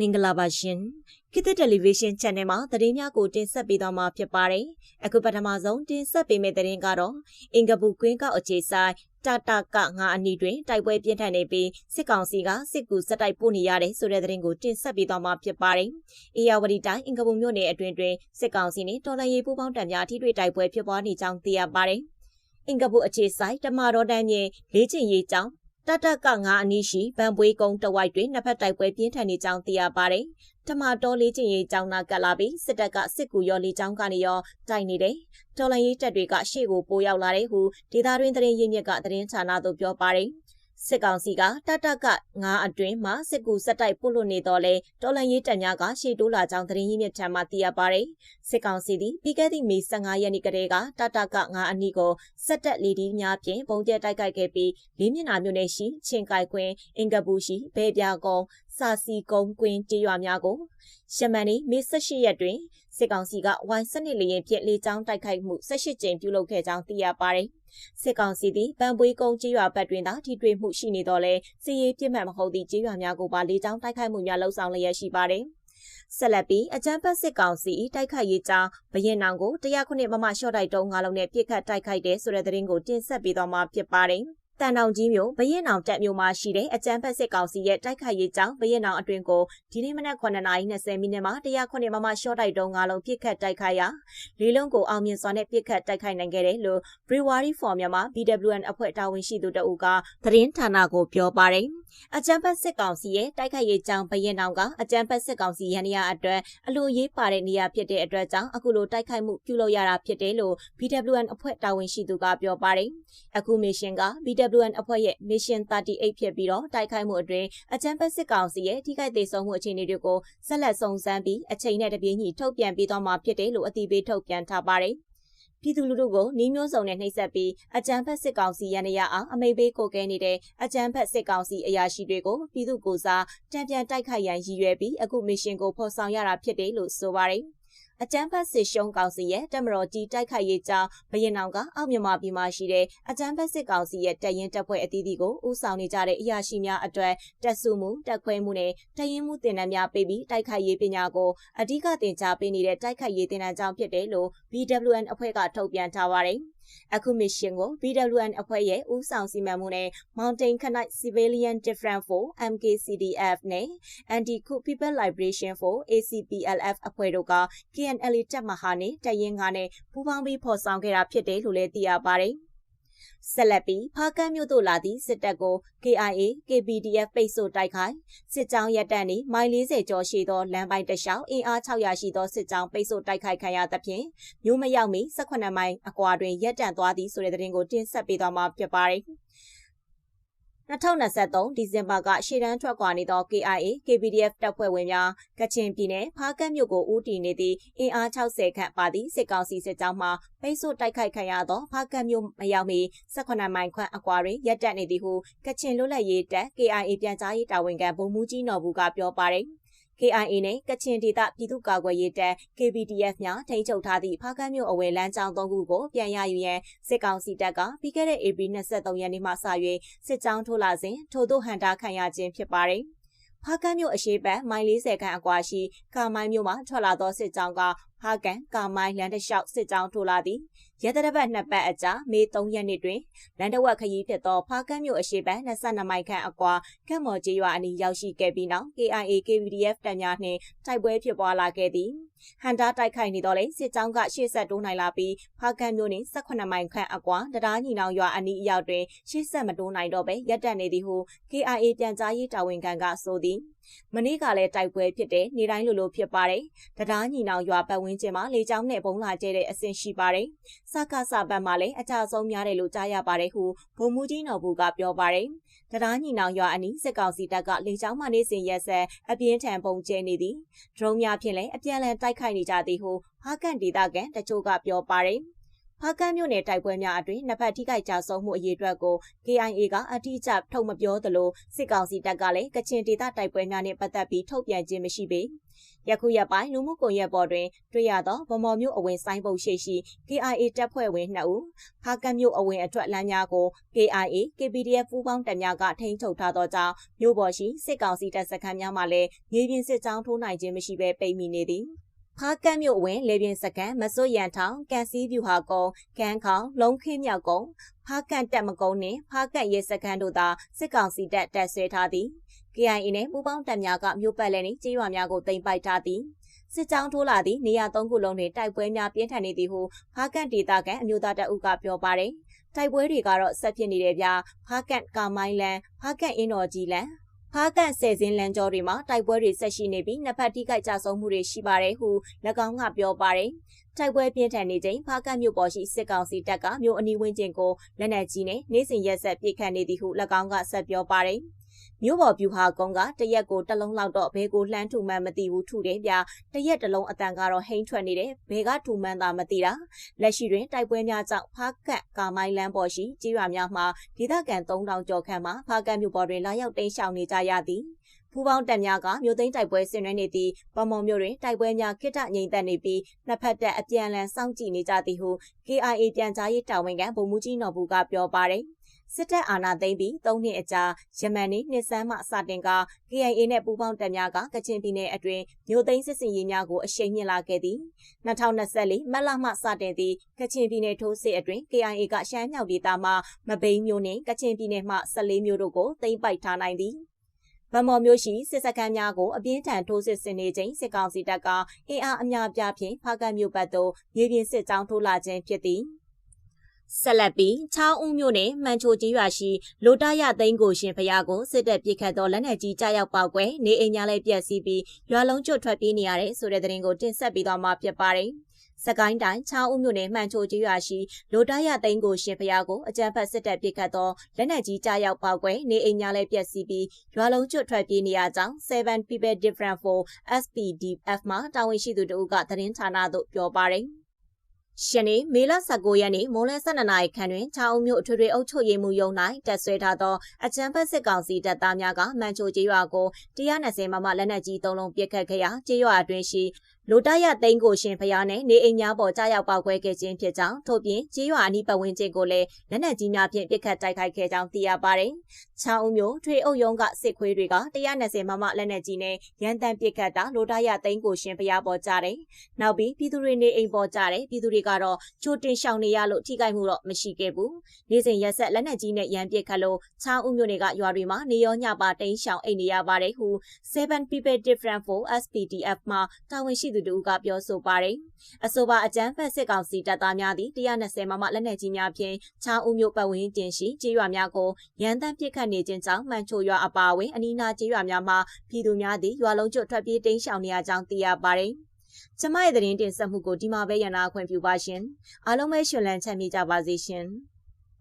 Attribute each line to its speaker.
Speaker 1: မင်္ဂလာပါရှင်ခေတ်သစ်တယ်လီဗီရှင်း channel မှာသတင်းများကိုတင်ဆက်ပေးသွားမှာဖြစ်ပါတယ်အခုပထမဆုံးတင်ဆက်ပေးမယ့်သတင်းကတော့အင်္ဂပူကွင်းကောက်အခြေဆိုင်တာတာကငါအနီတွင်တိုက်ပွဲပြင်းထန်နေပြီးစစ်ကောင်စီကစစ်ကူစက်တိုက်ပို့နေရတယ်ဆိုတဲ့သတင်းကိုတင်ဆက်ပေးသွားမှာဖြစ်ပါတယ်အေယာဝတီတိုင်းအင်္ဂပူမြို့နယ်အတွင်းတွင်စစ်ကောင်စီနှင့်တော်လှန်ရေးပူးပေါင်းတပ်များထိတွေ့တိုက်ပွဲဖြစ်ပွားနေကြောင်းသိရပါတယ်အင်္ဂပူအခြေဆိုင်တမတော်တန်းမြေလေးချင်ရေးကြောင်း တတကငါအနီးရှိဗန်ပွေးကုန်းတဝိုက်တွင်နှစ်ဖက်တိုက်ပွဲပြင်းထန်နေကြောင်းသိရပါတယ်။တမတော်လေးချင်းရေးကြောင်းနာကပ်လာပြီးစစ်တပ်ကစစ်ကူရောလေးချောင်းကနေရောတိုက်နေတယ်။တော်လိုင်းရေးတပ်တွေကရှေ့ကိုပိုးရောက်လာတဲ့ဟုဒေသတွင်းသတင်းရင်းမြစ်ကသတင်းဌာနသို့ပြောပါတယ်။ စစ်ကောင်စီကတတကငါအတွင်းမှာစစ်ကူစက်တိုက်ပို့လို့နေတော့လဲတော်လန်ရေးတပ်များကရှေ့တိုးလာကြောင်းသတင်းရင်းမြစ်ထံမှသိရပါတယ်။စစ်ကောင်စီသည်ပြီးခဲ့သည့်မေ15ရက်နေ့ကတည်းကတတကငါအနီးကိုစက်တက်လီဒီများဖြင့်ပုံကျဲတိုက်ခိုက်ခဲ့ပြီးလေးမျက်နှာမြို့နယ်ရှိချင်းကိုက်ခွင်အင်ကပူရှိဘဲပြာကုန်း စာစီကုန်းကွင်းကြေးရွာများကိုရှမန်နီမေ18ရက်တွင်စစ်ကောင်စီကဝိုင်းစနစ်လျင်ဖြင့်လေကြောင်းတိုက်ခိုက်မှု18ကြိမ်ပြုလုပ်ခဲ့ကြောင်းသိရပါတယ်။စစ်ကောင်စီသည်ဗန်ပွေးကုန်းကြေးရွာဘက်တွင်သာထိတွေ့မှုရှိနေတော့လဲစီရေးပြစ်မှတ်မဟုတ်သည့်ကြေးရွာများကိုပါလေကြောင်းတိုက်ခိုက်မှုများလှုံ့ဆော်လျက်ရှိပါတယ်။ဆက်လက်ပြီးအကြမ်းဖက်စစ်ကောင်စီတိုက်ခိုက်ရေးကြောင်းဘရင်နောင်ကို109မမရှော့တိုက်တုံးငါလုံးနဲ့ပြစ်ခတ်တိုက်ခိုက်တဲ့ဆိုတဲ့သတင်းကိုတင်ဆက်ပေးသွားမှာဖြစ်ပါတယ်။ တန်တောင်ကြီးမြို့ဘရင်နောင်တပ်မြို့မှာရှိတဲ့အကြမ်းဖက်စစ်ကောင်စီရဲ့တိုက်ခိုက်ရေးကြောင်းဘရင်နောင်အတွင်ကိုဒီနေ့မနက်9:20မိနစ်မှာ109မမရှော့တိုက်တုံးငါလုံးပြစ်ခတ်တိုက်ခိုက်ရာလေးလုံးကိုအောင်မြင်စွာနဲ့ပြစ်ခတ်တိုက်ခိုက်နိုင်ခဲ့တယ်လို့ Brewery for Myanmar BWN အဖွဲ့တာဝန်ရှိသူတအူကသတင်းဌာနကိုပြောပါတယ်။အကြမ်းဖက်စစ်ကောင်စီရဲ့တိုက်ခိုက်ရေးကြောင်းဘရင်နောင်ကအကြမ်းဖက်စစ်ကောင်စီရန်ရာအတွက်အလိုရေးပါတဲ့နေရာဖြစ်တဲ့အတွက်ကြောင့်အခုလိုတိုက်ခိုက်မှုပြုလုပ်ရတာဖြစ်တယ်လို့ BWN အဖွဲ့တာဝန်ရှိသူကပြောပါတယ်။အခုမစ်ရှင်က BWN WN အဖွဲ့ရဲ့ Mission 38ဖြစ်ပြီးတော့တိုက်ခိုက်မှုအတွင်းအကြမ်းဖက်စစ်ကောင်စီရဲ့ထိခိုက်သေးဆုံးမှုအခြေအနေတွေကိုဆက်လက်စုံစမ်းပြီးအချိန်နဲ့တပြေးညီထုတ်ပြန်ပေးသွားမှာဖြစ်တယ်လို့အသိပေးထုတ်ပြန်ထားပါတယ်။ပြည်သူလူထုကိုနှီးမျိုးစုံနဲ့နှိပ်စက်ပြီးအကြမ်းဖက်စစ်ကောင်စီရန်ရအောင်အမိပေးကိုကဲနေတဲ့အကြမ်းဖက်စစ်ကောင်စီအရာရှိတွေကိုပြည်သူကိုစားတံပြန်တိုက်ခိုက်ရန်ရည်ရွယ်ပြီးအခုမစ်ရှင်ကိုဖော်ဆောင်ရတာဖြစ်တယ်လို့ဆိုပါတယ်။ အကြမ်းဖက်စစ်ရှုံးကောင်စီရဲ့တမတော်ကြီးတိုက်ခိုက်ရေးကြောင်းဘရင်နောင်ကအောက်မြန်မာပြည်မှာရှိတဲ့အကြမ်းဖက်စစ်ကောင်စီရဲ့တပ်ရင်းတပ်ဖွဲ့အသီးသီးကိုဦးဆောင်နေကြတဲ့အရာရှိများအတွက်တက်စုမှုတက်ခွဲမှုနဲ့တရင်မှုတင်နန်းများပေးပြီးတိုက်ခိုက်ရေးပညာကိုအဓိကသင်ကြားပေးနေတဲ့တိုက်ခိုက်ရေးတင်နန်းကြောင်းဖြစ်တယ်လို့ BWN အဖွဲ့ကထုတ်ပြန်ထားပါတယ်။ အခုမစ်ရှင်ကို BWN အဖွဲ့ရဲ့ဦးဆောင်စီမံမှုနဲ့ Mountain Knight Civilian Different for MKCDF နဲ့ Anti-Coup People Liberation for ACPLF အဖွဲ့တို့က KNL တပ်မဟာနဲ့တရင်ငါနဲ့ပူးပေါင်းပြီးဖော်ဆောင်ခဲ့တာဖြစ်တယ်လို့လည်းသိရပါတယ်။ ဆက်လက်ပြီးဖားကန်းမြို့သို့လာသည့်စစ်တပ်ကို KIA KPDF ပိတ်ဆို့တိုက်ခိုက်စစ်ကြောင်းရပ်တန့်နေမိုင်40ကျော်ရှိသောလမ်းပိုင်းတစ်လျှောက်အင်အား600ရှိသောစစ်ကြောင်းပိတ်ဆို့တိုက်ခိုက်ခံရသဖြင့်မြို့မရောက်မီ18မိုင်အကွာတွင်ရပ်တန့်သွားသည်ဆိုတဲ့သတင်းကိုတင်ဆက်ပေးသွားမှာဖြစ်ပါတယ်။ 2023ဒီဇင်ဘာကရှေ့တန်းထွက်ခွာနေသော KIA KPDF တပ်ဖွဲ့ဝင်များကချင်ပြည်နယ်ဖားကတ်မြို့ကိုဦးတည်နေသည့်အင်အား60ခန့်ပါသည့်စစ်ကောင်စီစစ်ကြောင်းမှပိတ်ဆို့တိုက်ခိုက်ခံရသောဖားကတ်မြို့မရောက်မီ18မိုင်ခွန့်အကွာတွင်ရပ်တန့်နေသည်ဟုကချင်လွတ်လပ်ရေးတပ် KIA ပြန်ကြားရေးတာဝန်ခံဗိုလ်မှူးကြီးနော်ဘူးကပြောပါတယ်။ KIA နဲ့ကချင်ဒေသပြည်သူ့ကာကွယ်ရေးတပ် KPDF များထိန်းချုပ်ထားသည့်ဖားကန်းမြို့အဝယ်လမ်းကြောင်း၃ခုကိုပြန်ရယူရန်စစ်ကောင်စီတပ်ကပြီးခဲ့တဲ့ဧပြီ23ရက်နေ့မှစ၍စစ်ကြောင်းထိုးလာစဉ်ထို့သို့ဟန်တာခံရခြင်းဖြစ်ပါတယ်။ ဖားကန်းမြို့အရှိတ်မိုင်40ခန့်အကွာရှိကာမိုင်းမြို့မှာထွက်လာသောစစ်ကြောင်းကဖားကန်ကာမိုင်းလမ်းတစ်လျှောက်စစ်ကြောင်းထိုးလာသည်ရဲတရပတ်နှစ်ပတ်အကြာမေ3ရက်နေ့တွင်လန်တဝက်ခရီးဖြစ်သောဖားကန်းမြို့အရှိဘက်22မိုင်ခန့်အကွာကတ်မော်ကျေးရွာအနီးရောက်ရှိခဲ့ပြီးနောက် KIA KVDF တပ်များနှင့်တိုက်ပွဲဖြစ်ပွားလာခဲ့သည် ဟန်တာတိုက်ခိုက်နေတော့လေစစ်ကြောင်းကရှေ့ဆက်တိုးနိုင်လာပြီးဖားကန်းမြို့နှင့်18မိုင်ခန့်အကွာတရားညီနောင်ရွာအနီးအရောက်တွင်ရှေ့ဆက်မတိုးနိုင်တော့ဘဲရပ်တန့်နေသည်ဟု KIA ပြန်ကြားရေးတာဝန်ခံကဆိုသည်မနေ့ကလည်းတိုက်ပွဲဖြစ်တဲ့နေတိုင်းလိုလိုဖြစ်ပါတယ်တရားညီနောင်ရွာပတ်ဝန်းကျင်မှာလေကြောင်းနဲ့ဘုံလာကျဲတဲ့အဆင့်ရှိပါတယ်စကားစဘတ်မှာလည်းအကြဆုံးများတယ်လို့ကြားရပါတယ်ဟုဗိုလ်မှူးကြီးနော်ဘူးကပြောပါတယ် တရားညီနောင်ရွာအနီးစစ်ကောင်စီတပ်ကလေကြောင်းမှနေစဉ်ရက်ဆက်အပြင်းထန်ပုံကျဲနေသည်ဒရုန်းများဖြင့်လည်းအပြန်အလှန်တိုက်ခိုက်နေကြသည်ဟုဟာကန်ဒေတာကန်တချို့ကပြောပါတယ်ဖားကန့်မြို့နယ်တိုက်ပွဲများအတွင်နှစ်ဖက်ထိခိုက်ကြဆုံးမှုအရေးအတွက်ကို KIA ကအတိအကျထုတ်မပြောသလိုစစ်ကောင်စီတပ်ကလည်းကချင်ဒေသတိုက်ပွဲများနဲ့ပတ်သက်ပြီးထုတ်ပြန်ခြင်းမရှိပေ ယခုရက်ပိုင်းလူမှုကွန်ရက်ပေါ်တွင်တွေ့ရသောဗမော်မျိုးအဝင်ဆိုင်ပုတ်ရှိရှိ KIA တပ်ဖွဲ့ဝင်2ဦးဖားကန့်မြို့အဝင်အထွက်လမ်းများကို KIA KPDF ပူးပေါင်းတပ်များကထိန်းချုပ်ထားသောကြောင့်မြို့ပေါ်ရှိစစ်ကောင်စီတပ်စခန်းများမှလည်းမြေပြင်စစ်ကြောင်းထိုးနိုင်ခြင်းမရှိဘဲပိတ်မိနေသည် ဖားကန့်မြို့ဝင်လေပြင်းစကန်မစွရန်ထောင်ကန်စီဗျူဟာကုန်းကန်ခေါင်လုံးခင်းမြောက်ကုန်းဖားကန့်တက်မကုန်းနှင့်ဖားကန့်ရဲစကန်တို့သာစစ်ကောင်စီတပ်တပ်ဆွဲထားသည် KIA နဲ့ပူးပေါင်းတပ်များကမြို့ပတ်လည်နှင့်ကြေးရွာများကိုတင်ပိုက်ထားသည်စစ်ကြောင်းထိုးလာသည့်နေရာသုံးခုလုံးတွင်တိုက်ပွဲများပြင်းထန်နေသည်ဟုဖားကန့်ဒေသကန်အမျိုးသားတပ်ဦးကပြောပါတယ်တိုက်ပွဲတွေကတော့ဆက်ဖြစ်နေတယ်ဗျာဖားကန့်ကာမိုင်းလန်ဖားကန့်အင်းတော်ကြီးလန် ဖားကန့်ဆယ်စင်းလမ်းကျောတွေမှာတိုက်ပွဲတွေဆက်ရှိနေပြီးနှစ်ဖက်ထိခိုက်ကြဆုံးမှုတွေရှိပါတယ်ဟု၎င်းကပြောပါတယ်တိုက်ပွဲပြင်းထန်နေချိန်ဖားကန့်မြို့ပေါ်ရှိစစ်ကောင်စီတပ်ကမြို့အနီးဝန်းကျင်ကိုလက်နက်ကြီးနဲ့နေစဉ်ရက်ဆက်ပစ်ခတ်နေသည်ဟု၎င်းကဆက်ပြောပါတယ် မြို့ပေါ်ပြူဟာကုန်းကတရက်ကိုတလုံးလောက်တော့ဘဲကိုလှမ်းထုမှန်းမသိဘူးထုတယ်ဗျတရက်တလုံးအတန်ကတော့ဟိန်းထွက်နေတယ်ဘဲကထုမှန်းသာမသိတာလက်ရှိတွင်တိုက်ပွဲများကြောင့်ဖားကတ်ကာမိုင်းလမ်းပေါ်ရှိကြေးရွာများမှာဒေသခံ3000ကျော်ခန့်မှာဖားကတ်မြို့ပေါ်တွင်လာရောက်တိမ်းရှောင်နေကြရသည်ပူပေါင်းတပ်များကမြို့သိမ်းတိုက်ပွဲဆင်နွှဲနေသည့်ပမော်မြို့တွင်တိုက်ပွဲများခိတငြိမ်သက်နေပြီးနှစ်ဖက်တပ်အပြန်အလှန်စောင့်ကြည့်နေကြသည်ဟု KIA ပြန်ကြားရေးတာဝန်ခံဗိုလ်မှူးကြီးနော်ဘူးကပြောပါတယ် စစ်တပ်အာဏာသိမ်းပြီး၃နှစ်အကြာယမန်နေ့နှစ်ဆန်းမှစတင်က KIA နဲ့ပူးပေါင်းတပ်များကကချင်ပြည်နယ်အတွင်းမြို့သိမ်းစစ်စင်ရေးများကိုအရှိန်မြင့်လာခဲ့သည်2024မတ်လမှစတင်သည့်ကချင်ပြည်နယ်ထိုးစစ်အတွင်း KIA ကရှမ်းမြောက်ဒေသမှမဘိန်းမြို့နှင့်ကချင်ပြည်နယ်မှ14မြို့တို့ကိုသိမ်းပိုက်ထားနိုင်သည်ဗမော်မျိုးရှိစစ်စခန်းများကိုအပြင်းထန်ထိုးစစ်ဆင်နေချိန်စစ်ကောင်စီတပ်ကအင်အားအများပြားဖြင့်ဖားကတ်မြို့ဘက်သို့မြေပြင်စစ်ကြောင်းထိုးလာခြင်းဖြစ်သည် ဆက်လက်ပြီးချောင်းဦးမြို့နယ်မှန်ချိုကြီးရွာရှိလိုတရသိန်းကိုရှင်ဖျားကိုစစ်တပ်ပစ်ခတ်သောလက်နက်ကြီးကြားရောက်ပောက်ကွဲနေအိမ်များလည်းပြက်စီးပြီးရွာလုံးကျွတ်ထွက်ပြေးနေရတဲ့ဆိုတဲ့သတင်းကိုတင်ဆက်ပေးသွားမှာဖြစ်ပါတယ်။စကိုင်းတိုင်းချောင်းဦးမြို့နယ်မှန်ချိုကြီးရွာရှိလိုတရသိန်းကိုရှင်ဖျားကိုအကြမ်းဖက်စစ်တပ်ပစ်ခတ်သောလက်နက်ကြီးကြားရောက်ပောက်ကွဲနေအိမ်များလည်းပြက်စီးပြီးရွာလုံးကျွတ်ထွက်ပြေးနေရကြောင်း7 people different for SPDF မှာတာဝန်ရှိသူတို့ကသတင်းဌာနသို့ပြောပါတယ်။ ယနေ့မေလ19ရက်နေ့မိုးလယ်12နာရီခန့်တွင်ချောင်းမြို့အထွေထွေအုပ်ချုပ်ရေးမှူးရုံး၌တက်ဆွဲထားသောအကြံဖက်စစ်ကောင်စီတပ်သားများကမန်ချိုကျေးရွာကို120မမလက်နက်ကြီးသုံးလုံးပစ်ခတ်ခဲ့ရာကျေးရွာအတွင်းရှိ လိုတရသိန်းကိုရှင်ဖျားနဲ့နေအိမ်များပေါ်ကြားရောက်ပောက်ကွဲခဲ့ခြင်းဖြစ်ကြောင်းထို့ပြင်ကြေးရွာအနီးပတ်ဝန်းကျင်ကိုလည်းလက်နက်ကြီးများဖြင့်ပစ်ခတ်တိုက်ခိုက်ခဲ့ကြောင်းသိရပါတယ်။ချောင်းဦးမျိုးထွေအုပ်ရုံးကစစ်ခွေးတွေက120မမလက်နက်ကြီးနဲ့ရန်တမ်းပစ်ခတ်တာလိုတရသိန်းကိုရှင်ဖျားပေါ်ကြတယ်။နောက်ပြီးပြည်သူတွေနေအိမ်ပေါ်ကြတယ်ပြည်သူတွေကတော့ချိုတင်ရှောင်နေရလို့ထိခိုက်မှုတော့မရှိခဲ့ဘူး။နေ့စဉ်ရက်ဆက်လက်နက်ကြီးနဲ့ရန်ပစ်ခတ်လို့ချောင်းဦးမျိုးတွေကရွာတွေမှာနေရောညပါတိန်းရှောင်အိမ်နေရပါတယ်ဟု7 people different for SPDF မှာတာဝန်ရှိသူတို့ကပြောဆိုပါတယ်။အဆိုပါအကြမ်းဖက်စစ်ကောင်စီတပ်သားများသည်120မမလက်နက်ကြီးများဖြင့်ချောင်းဦးမြို့ပတ်ဝန်းကျင်ရှိကျေးရွာများကိုရန်တမ်းပစ်ခတ်နေခြင်းကြောင့်မှန်ချိုရွာအပါအဝင်အနီးနားကျေးရွာများမှာပြည်သူများသည်ရွာလုံးကျွတ်ထွက်ပြေးတိမ်းရှောင်နေရကြောင်းသိရပါတယ်။ကျမရဲ့သတင်းတင်ဆက်မှုကိုဒီမှာပဲရနာခွင့်ပြုပါရှင်။အားလုံးပဲရှင်လန်းချမ်းမြေ့ကြပါစေရှင်။